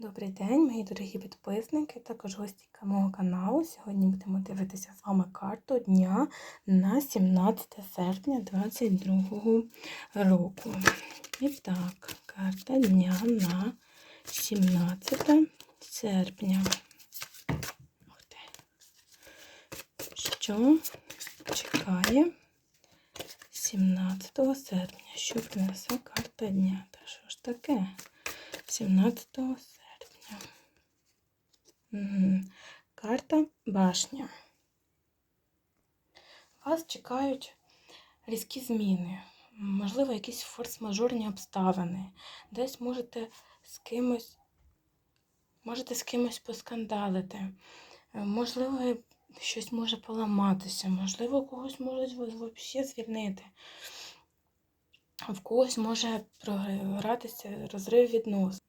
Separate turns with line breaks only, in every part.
Добрий день, мої дорогі підписники, також гості мого каналу. Сьогодні будемо дивитися з вами карту дня на 17 серпня 2022 року. І так, карта дня на 17 серпня. Що чекає 17 серпня? Що принесе карта дня? Та що ж таке? 17 серпня. Мгм. Карта башня. Вас чекають різкі зміни, можливо, якісь форс-мажорні обставини. Десь можете з кимось, можете з кимось поскандалити. Е, Можливо, щось може поламатися, можливо, когось можуть взагалі звільнити. В когось може програтися розрив відносин.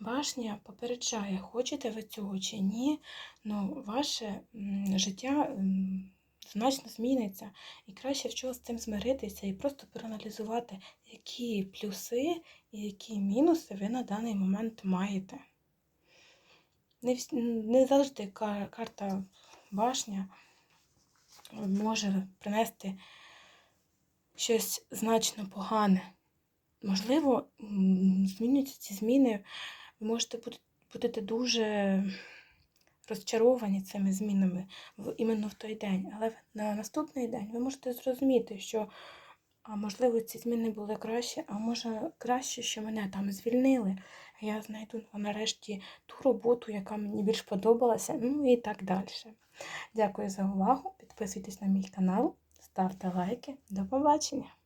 Башня попереджає, хочете ви цього чи ні, ну ваше життя значно зміниться. І краще в чого з цим змиритися і просто проаналізувати, які плюси і які мінуси ви на даний момент маєте. Не, не завжди карта башня може принести щось значно погане. Можливо, змінюються ці зміни, ви можете бути, дуже розчаровані цими змінами іменно в той день. Але на наступний день ви можете зрозуміти, що можливо ці зміни були краще, а може краще, що мене там звільнили. Я знайду нарешті ту роботу, яка мені більш подобалася, ну і так далі. Дякую за увагу. Підписуйтесь на мій канал, ставте лайки. До побачення!